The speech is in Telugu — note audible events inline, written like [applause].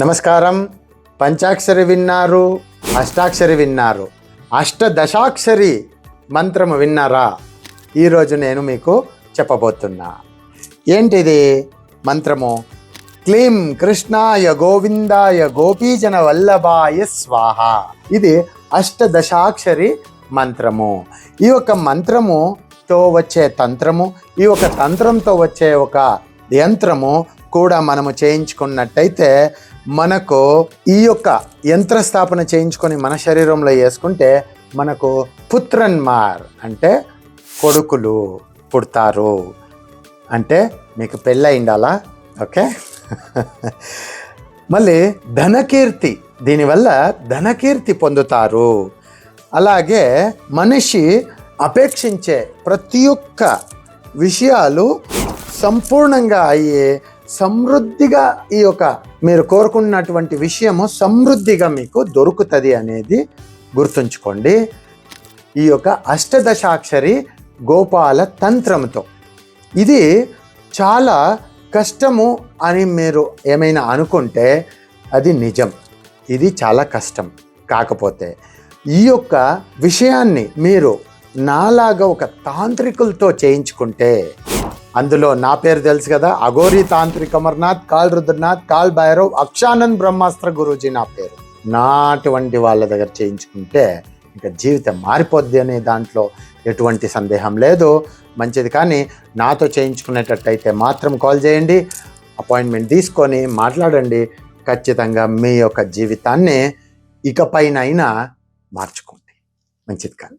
నమస్కారం. పంచాక్షరి విన్నారు అష్టాక్షరి విన్నారు. అష్టదశాక్షరి మంత్రము విన్నారా? ఈరోజు నేను మీకు చెప్పబోతున్నా. ఏంటిది? మంత్రము? క్లీం కృష్ణాయ గోవిందాయ గోపీజన వల్లభాయ స్వాహ. ఇది అష్టదశాక్షరి మంత్రము. ఈ యొక్క మంత్రముతో వచ్చే తంత్రము ఈ యొక్క తంత్రంతో వచ్చే ఒక యంత్రము కూడా మనము చేయించుకున్నట్టయితే మనకు ఈ యొక్క యంత్ర స్థాపన చేయించుకొని మన శరీరంలో వేసుకుంటే మనకు పుత్రన్మార్ అంటే కొడుకులు పుడతారు. అంటే మీకు పెళ్ళయిండాలా? ఓకే. [laughs] మళ్ళీ ధనకీర్తి దీనివల్ల ధనకీర్తి పొందుతారు. అలాగే మనిషి అపేక్షించే ప్రతి ఒక్క విషయాలు సంపూర్ణంగా అయ్యే సమృద్ధిగా ఈ యొక్క మీరు కోరుకున్నటువంటి విషయము సమృద్ధిగా మీకు దొరుకుతుంది అనేది గుర్తుంచుకోండి. ఈ యొక్క అష్టదశాక్షరి గోపాల తంత్రంతో ఇది చాలా కష్టము అని మీరు ఏమైనా అనుకుంటే అది నిజం. ఇది చాలా కష్టం. కాకపోతే ఈ యొక్క విషయాన్ని మీరు నాలాగా ఒక తాంత్రికులతో చేయించుకుంటే అందులో నా పేరు తెలుసు కదా. అఘోరి తాంత్రిక్ అమర్నాథ్ కాల్ రుద్రనాథ్ కాల్ భైరవ్ అక్షానంద్ బ్రహ్మాస్త్ర గురూజీ నా పేరు. నాటువంటి వాళ్ళ దగ్గర చేయించుకుంటే ఇంకా జీవితం మారిపోద్ది అనే దాంట్లో ఎటువంటి సందేహం లేదు. మంచిది కానీ నాతో చేయించుకునేటట్టయితే మాత్రం కాల్ చేయండి. అపాయింట్మెంట్ తీసుకొని మాట్లాడండి. ఖచ్చితంగా మీ యొక్క జీవితాన్ని ఇకపైనైనా మార్చుకోండి. మంచిది కానీ